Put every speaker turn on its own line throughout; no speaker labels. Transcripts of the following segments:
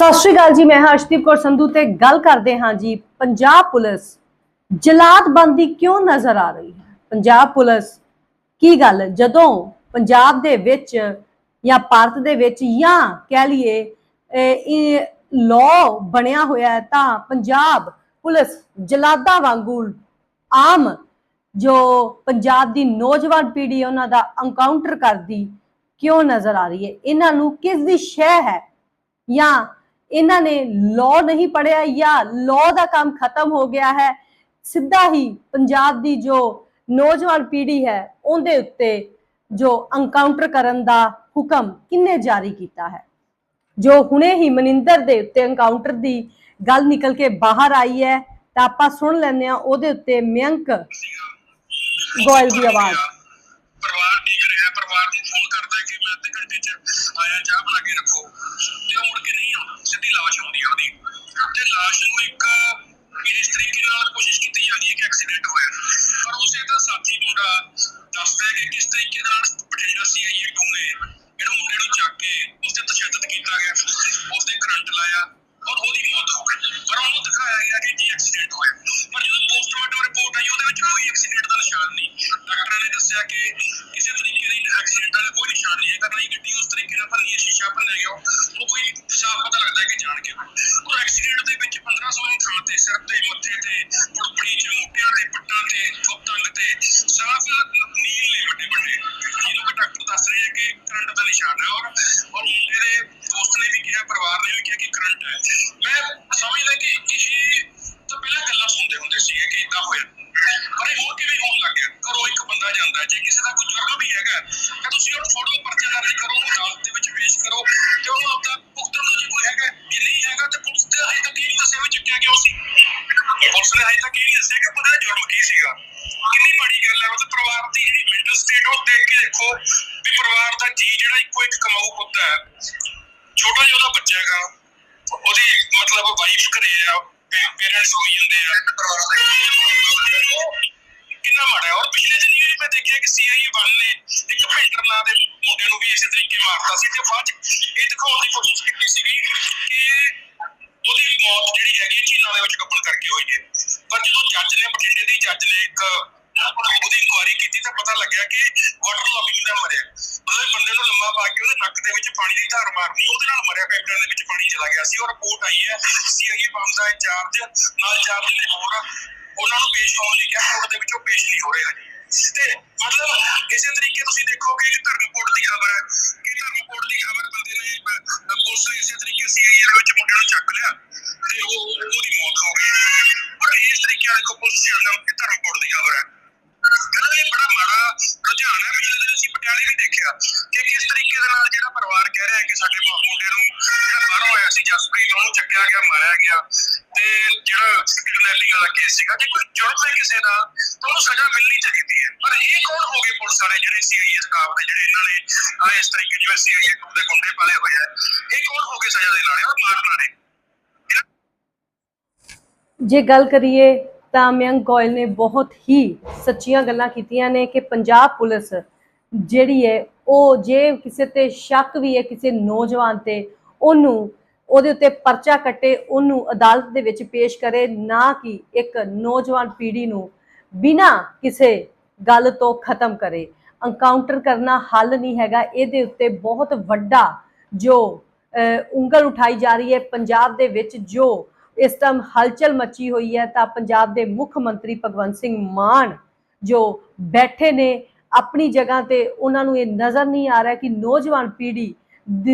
ਸਤਿ ਸ਼੍ਰੀ ਅਕਾਲ ਜੀ ਮੈਂ ਹਰਸ਼ਦੀਪ ਕੌਰ ਸੰਧੂ ਤੇ ਗੱਲ ਕਰਦੇ ਹਾਂ ਜੀ ਪੰਜਾਬ ਪੁਲਿਸ ਜਲਾਦਬੰਦੀ ਕਿਉਂ ਨਜ਼ਰ ਆ ਰਹੀ ਹੈ? ਪੰਜਾਬ ਪੁਲਿਸ ਕੀ ਗੱਲ? ਜਦੋਂ ਪੰਜਾਬ ਦੇ ਵਿੱਚ ਜਾਂ ਭਾਰਤ ਦੇ ਵਿੱਚ ਜਾਂ ਕਹਿ ਲਈਏ ਅਹ, ਇਹ ਲਾਅ ਬਣਿਆ ਹੋਇਆ ਹੈ ਤਾਂ ਪੰਜਾਬ ਪੁਲਿਸ ਜਲਾਦਾ ਵਾਂਗੂ ਆਮ ਜੋ ਪੰਜਾਬ ਦੀ ਨੌਜਵਾਨ ਪੀੜ੍ਹੀ ਹੈ ਉਹਨਾਂ ਦਾ ਐਨਕਾਊਂਟਰ ਕਰਦੀ ਕਿਉਂ ਨਜ਼ਰ ਆ ਰਹੀ ਹੈ? ਇਹਨਾਂ ਨੂੰ ਕਿਸ ਦੀ ਸ਼ੈ ਹੈ ਜਾਂ ਇਹਨਾਂ ਨੇ ਲਾਅ ਨਹੀਂ ਪੜਿਆ ਜਾਂ ਲਾਅ ਦਾ ਕੰਮ ਖਤਮ ਹੋ ਗਿਆ ਹੈ, ਸਿੱਧਾ ਹੀ ਪੰਜਾਬ ਦੀ ਜੋ ਨੌਜਵਾਨ ਪੀੜ੍ਹੀ ਹੈ, ਉਹਦੇ ਉੱਤੇ ਜੋ ਐਨਕਾਊਂਟਰ ਕਰਨ ਦਾ ਹੁਕਮ ਕਿੰਨੇ ਜਾਰੀ ਕੀਤਾ ਹੈ? ਜੋ ਹੁਣੇ ਹੀ ਮਨਿੰਦਰ ਦੇ ਉੱਤੇ ਐਨਕਾਊਂਟਰ ਦੀ ਗੱਲ ਨਿਕਲ ਕੇ ਬਾਹਰ ਆਈ ਹੈ, ਤਾਂ ਆਪਾਂ ਸੁਣ ਲੈਂਦੇ ਹਾਂ ਉਹਦੇ ਉੱਤੇ ਮਯੰਕ ਗੋਇਲ ਦੀ ਆਵਾਜ਼।
ਪਰਿਵਾਰ ਠੀਕ ਰਿਹਾ, ਪਰਿਵਾਰ ਨੂੰ ਫੋਨ ਕਰਦਾ ਕਿ ਮੈਂ ਅੱਧੇ ਘੰਟੇ ਚ ਆਇਆ, ਚਾਹ ਬਣਾ ਕੇ ਰੱਖੋ। ਤੇ ਉਹ ਮੁੜ ਕੇ ਨਹੀਂ ਆਉਂਦਾ ਸਿੱਧੀ ਲਾਸ਼ ਆਉਂਦੀ ਆ ਉਹਦੀ ਤੇ ਨੂੰ ਇੱਕ ਇਸ ਤਰੀਕੇ ਨਾਲ ਕੋਸ਼ਿਸ਼ ਕੀਤੀ ਜਾਂਦੀ ਹੈ ਕਿ ਐਕਸੀਡੈਂਟ ਹੋਇਆ। ਪਰ ਉਸੇ ਦਾ ਸਾਥੀ ਮੁੰਡਾ ਦੱਸਦਾ ਹੈ ਕਿ ਕਿਸ ਤਰੀਕੇ ਨਾਲ ਬਠਿੰਡਾ ਸੀਆਈਏ ਟੂ ਨੇ ਇਹਨੂੰ ਮੁੰਡੇ ਨੂੰ ਚੱਕ ਕੇ ਉਸ ਤੇ ਤਸ਼ੱਦਦ ਕੀਤਾ ਗਿਆ। ਉਸ ਦੇ ਕਰੰਟ ਲਾਇਆ ਔਰ ਉਹਦੀ ਮੌਤ ਹੋ ਗਈ। ਪਰ ਉਹਨੂੰ ਦਿਖਾਇਆ ਗਿਆ ਕਿ ਜੀ ਐਕਸੀਡੈਂਟ ਹੋਇਆ। ਪਰ ਜਦੋਂ ਪੋਸਟਮਾਰਟਮ ਰਿਪੋਰਟ ਆਈ, ਉਹਦੇ ਵਿੱਚ ਕੋਈ ਐਕਸੀਡੈਂਟ ਦਾ ਨਿਸ਼ਾਨ ਨਹੀਂ। ਡਾਕਟਰਾਂ ਨੇ ਦੱਸਿਆ ਕਿ ਕਿਸੇ ਤਰੀਕੇ ਦੀ ਤੇ ਮੱਥੇ ਤੇ ਪੁੜਪੜੀ ਚ ਮੋਟਿਆਂ ਤੇ ਪੱਟਾਂ ਤੇ ਫੁੱਟਾਂ ਤੇ ਸਾਫ਼ ਨੀਲ ਨੇ ਵੱਡੇ ਵੱਡੇ। ਜਿਹਨੂੰ ਕਿ ਡਾਕਟਰ ਦੱਸ ਰਹੇ ਹੈ ਕਿ ਕਰੰਟ ਦਾ ਨਿਸ਼ਾਨ ਹੈ ਔਰ ਔਰ ਮੁੰਡੇ ਦੇ ਦੋਸਤ ਨੇ ਵੀ ਕਿਹਾ, ਪਰਿਵਾਰ ਨੇ ਵੀ ਕਿਹਾ ਕਿ ਕਰੰਟ ਹੈ। ਮੈਂ ਸਮਝਦਾ ਕਿ ਇਹ ਤਾਂ ਪਹਿਲਾਂ ਗੱਲਾਂ ਸੁਣਦੇ ਹੁੰਦੇ ਸੀਗੇ ਕਿ ਇਦਾਂ ਹੋਇਆ। ਪਰ ਇਹ ਹੋਰ ਕਿਵੇਂ ਹੋਣ ਲੱਗ ਗਿਆ? ਘਰੋਂ ਇੱਕ ਬੰਦਾ ਜਾਂਦਾ, ਜੇ ਕਿਸੇ ਦਾ ਕੋਈ ਜੁਰਮ ਵੀ ਹੈਗਾ, ਤਾਂ ਤੁਸੀਂ ਉਹਨੂੰ ਫੋਟੋ ਪਰਚਾ ਦਰਜ ਕਰੋ ਅਦਾਲਤ ਦੇ ਵਿੱਚ ਪੇਸ਼ ਕਰੋ ਤੇ ਉਹਨੂੰ ਆਪਦਾ ਪੁਲਿਸ ਨੇ ਤੱਕ ਇਹ ਨਹੀਂ ਦੱਸਿਆ ਕਿ ਉਹਦਾ ਜੁਰਮ ਕੀ ਸੀਗਾ। ਕਿੰਨੀ ਮਾੜੀ ਗੱਲ ਹੈ ਮਤਲਬ ਪਰਿਵਾਰ ਦੀ ਜਿਹੜੀ ਮੈਂਟਲ ਸਟੇਟ ਉਹ ਦੇਖ ਕੇ ਦੇਖੋ ਵੀ ਪਰਿਵਾਰ ਦਾ ਜੀ ਜਿਹੜਾ ਇੱਕੋ ਇੱਕ ਕਮਾਊ ਪੁੱਤ ਹੈ ਛੋਟਾ ਜਿਹਾ ਉਹਦਾ ਬੱਚਾ ਹੈਗਾ ਉਹਦੀ ਮਤਲਬ ਵਾਈਫ ਘਰੇ ਆ ਪੇਰੈਂਟਸ ਹੋਈ ਜਾਂਦੇ ਆ। ਕਿੰਨਾ ਮਾੜਾ ਹੈ। ਔਰ ਪਿਛਲੇ ਦਿਨ ਵੀ ਮੈਂ ਦੇਖਿਆ ਕਿ ਸੀਆਈਏ ਵਨ ਨੇ ਇੱਕ ਪੈਂਟਰ ਨਾਂ ਦੇ ਮੁੰਡੇ ਨੂੰ ਵੀ ਇਸੇ ਤਰੀਕੇ ਮਾਰਤਾ ਸੀ ਤੇ ਬਾਅਦ ਇਹ ਦਿਖਾਉਣ ਦੀ ਕੋਸ਼ਿਸ਼ ਕੀਤੀ ਸੀਗੀ ਕਿ ਉਹਦੀ ਮੌਤ ਜਿਹੜੀ ਹੈਗੀ ਚੀਨਾਂ ਦੇ ਵਿੱਚ ਕੱਪਲ ਕਰਕੇ ਹੋਈ ਹੈ। ਪਰ ਜਦੋਂ ਜੱਜ ਨੇ ਬਠਿੰਡੇ ਦੀ ਜੱਜ ਨੇ ਇੱਕ ਉਹਦੀ ਇਨਕੁਆਇਰੀ ਕੀਤੀ ਤਾਂ ਪਤਾ ਲੱਗਿਆ ਕਿ ਵਾਟਰ ਲੌਗਿੰਗ ਨਾਲ ਮਰਿਆ। ਮਤਲਬ ਬੰਦੇ ਨੂੰ ਲੰਮਾ ਪਾ ਕੇ ਉਹਦੇ ਨੱਕ ਦੇ ਵਿੱਚ ਪਾਣੀ ਦੀ ਧਾਰ ਮਾਰਨੀ, ਉਹਦੇ ਨਾਲ ਮਰਿਆ ਫੇਫੜਿਆਂ ਦੇ ਵਿੱਚ ਪਾਣੀ ਚਲਾ ਗਿਆ ਸੀ। ਔਰ ਰਿਪੋਰਟ ਆਈ ਹੈ, ਸੀਆਈਏ ਬੰਦ ਦਾ ਇੰਚਾਰਜ, ਨਾਲ ਚਾਰ ਦਿਨ ਹੋਰ ਉਹਨਾਂ ਨੂੰ ਪੇਸ਼ ਹੋਣ ਲਈ ਕਿਹਾ ਕੋਰਟ ਦੇ ਵਿੱਚੋਂ ਪੇਸ਼ ਨਹੀਂ ਹੋ ਰਹੇ ਹਜੇ। ਤੇ ਮਤਲਬ ਇਸੇ ਤਰੀਕੇ ਤੁਸੀਂ ਦੇਖੋ ਕਿ ਇੱਕ ਧਰਮਕੋਟ ਦੀ ਖਬਰ ਹੈ। ਕਿ ਧਰਮਕੋਟ ਦੀ ਖਬਰ ਬੰਦੇ ਨੇ ਪੁਲਿਸ ਪਟਿਆਲੇ ਕਿ ਕਿਸ ਤਰੀਕੇ ਦੇ ਨਾਲ ਜਿਹੜਾ ਪਰਿਵਾਰ ਕਹਿ ਰਿਹਾ ਕਿ ਸਾਡੇ ਮੁੰਡੇ ਨੂੰ ਜਿਹੜਾ ਬਾਹਰੋਂ ਆਇਆ ਸੀ ਜਸਪ੍ਰੀਤ, ਉਹਨੂੰ ਚੱਕਿਆ ਗਿਆ, ਮਾਰਿਆ ਗਿਆ ਤੇ ਜਿਹੜਾ ਕਿਡਨੈਪਿੰਗ ਵਾਲਾ ਕੇਸ ਸੀਗਾ, ਜੇ ਕੋਈ ਜੁਰਮ ਹੈ ਕਿਸੇ ਦਾ, ਤਾਂ ਉਹਨੂੰ ਸਜ਼ਾ ਮਿਲਣੀ ਚਾਹੀਦੀ ਹੈ। ਪਰ ਇਹ ਕੌਣ ਹੋ ਗਏ ਪੁਲਿਸ ਵਾਲੇ ਜਿਹੜੇ ਸੀਆਈਏ ਸਟਾਫ ਨੇ ਜਿਹੜੇ ਇਹਨਾਂ ਨੇ, ਆ ਇਸ ਤਰੀਕੇ ਜਿਵੇਂ ਸੀਆਈਏ ਟੂ ਦੇ ਗੁੰਡੇ ਪਾਲੇ ਹੋਏ ਆ, ਇਹ ਕੌਣ ਹੋ ਗਏ ਸਜ਼ਾ ਦੇਣ ਵਾਲੇ? ਔਰ ਮਾਰਨ ਵਾਲੇ
ਜੇ ਗੱਲ ਕਰੀਏ ਤਾਂ ਮਯੰਕ ਗੋਇਲ ਨੇ ਬਹੁਤ ਹੀ ਸੱਚੀਆਂ ਗੱਲਾਂ ਕੀਤੀਆਂ ਨੇ ਕਿ ਪੰਜਾਬ ਪੁਲਿਸ ਜਿਹੜੀ ਹੈ ਉਹ ਜੇ ਕਿਸੇ ਤੇ ਸ਼ੱਕ ਵੀ ਹੈ ਕਿਸੇ ਨੌਜਵਾਨ ਤੇ, ਉਹਨੂੰ ਉਹਦੇ ਉੱਤੇ ਪਰਚਾ ਕੱਟੇ, ਉਹਨੂੰ ਅਦਾਲਤ ਦੇ ਵਿੱਚ ਪੇਸ਼ ਕਰੇ, ਨਾ ਕਿ ਇੱਕ ਨੌਜਵਾਨ ਪੀੜ੍ਹੀ ਨੂੰ ਬਿਨਾਂ ਕਿਸੇ ਗੱਲ ਤੋਂ ਖਤਮ ਕਰੇ। ਐਨਕਾਊਂਟਰ ਕਰਨਾ ਹੱਲ ਨਹੀਂ ਹੈਗਾ। ਇਹਦੇ ਉੱਤੇ ਬਹੁਤ ਵੱਡਾ ਜੋ ਉਂਗਲ ਉਠਾਈ ਜਾ ਰਹੀ ਹੈ ਪੰਜਾਬ ਦੇ ਵਿੱਚ ਜੋ ਇਸ ਟਾਈਮ ਹਲਚਲ ਮਚੀ ਹੋਈ ਹੈ, ਤਾਂ ਪੰਜਾਬ ਦੇ ਮੁੱਖ ਮੰਤਰੀ ਭਗਵੰਤ ਸਿੰਘ ਮਾਨ ਜੋ ਬੈਠੇ ਨੇ ਆਪਣੀ ਜਗ੍ਹਾ ਤੇ ਉਹਨਾਂ ਨੂੰ ਇਹ ਨਜ਼ਰ ਨਹੀਂ ਆ ਰਿਹਾ ਕਿ ਨੌਜਵਾਨ ਪੀੜ੍ਹੀ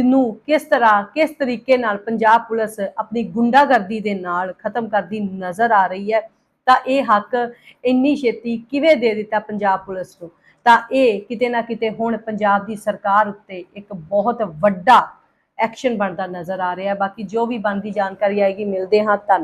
ਨੂੰ ਕਿਸ ਤਰ੍ਹਾਂ, ਕਿਸ ਤਰੀਕੇ ਨਾਲ ਪੰਜਾਬ ਪੁਲਿਸ ਆਪਣੀ ਗੁੰਡਾਗਰਦੀ ਦੇ ਨਾਲ ਖਤਮ ਕਰਦੀ ਨਜ਼ਰ ਆ ਰਹੀ ਹੈ, ਤਾਂ ਇਹ ਹੱਕ ਇੰਨੀ ਛੇਤੀ ਕਿਵੇਂ ਦੇ ਦਿੱਤਾ ਪੰਜਾਬ ਪੁਲਿਸ ਨੂੰ? ਤਾਂ ਇਹ ਕਿਤੇ ਨਾ ਕਿਤੇ ਹੁਣ ਪੰਜਾਬ ਦੀ ਸਰਕਾਰ ਉੱਤੇ ਇੱਕ ਬਹੁਤ ਵੱਡਾ ਐਕਸ਼ਨ ਬਣਦਾ ਨਜ਼ਰ ਆ ਰਿਹਾ ਬਾਕੀ ਜੋ ਵੀ ਬਣਦੀ ਜਾਣਕਾਰੀ ਆਏਗੀ, ਮਿਲਦੇ ਹਾਂ ਧੰਨ